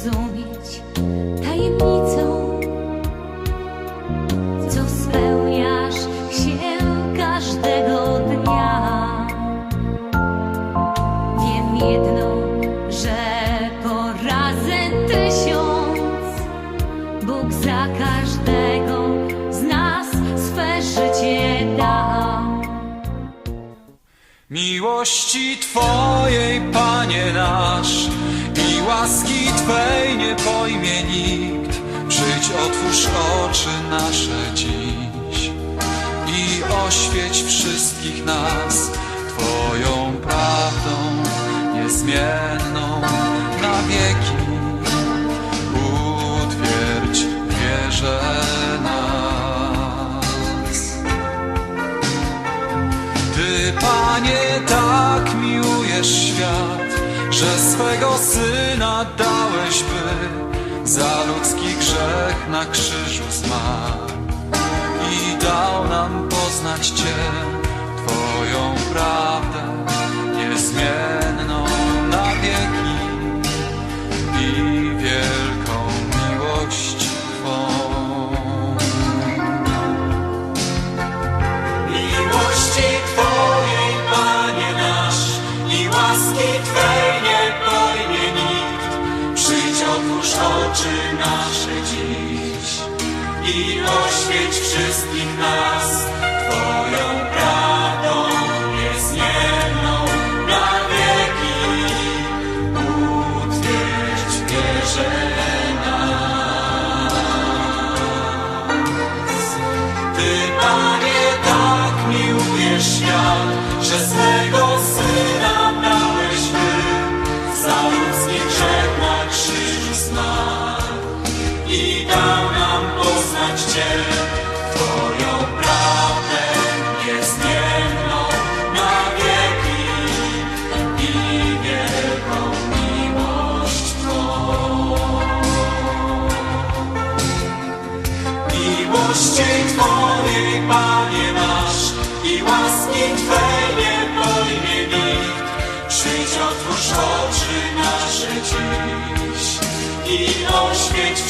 zrozumieć tajemnicą, co spełniasz się każdego dnia. Wiem jedno, że po razy tysiąc Bóg za każdego z nas swe życie da. Miłości Twojej, Panie nasz łaski Twej nie pojmie nikt. Przyjdź, otwórz oczy nasze dziś i oświeć wszystkich nas Twoją prawdą niezmienną na wieki. Utwierdź w wierze nas. Ty, Panie, tak miłujesz świat, że swego Syna dałeś, by za ludzki grzech na krzyżu zmarł i dał nam poznać Cię, Twoją prawdę niezmienną oczy nasze dziś i oświeć wszystkich nas Twoją Miłości Twojej, Panie nasz, i łaski Twej nie pojmie nikt. Przyjdź, oczy nasze dziś i oświeć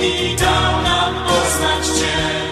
i dał nam poznać Cię.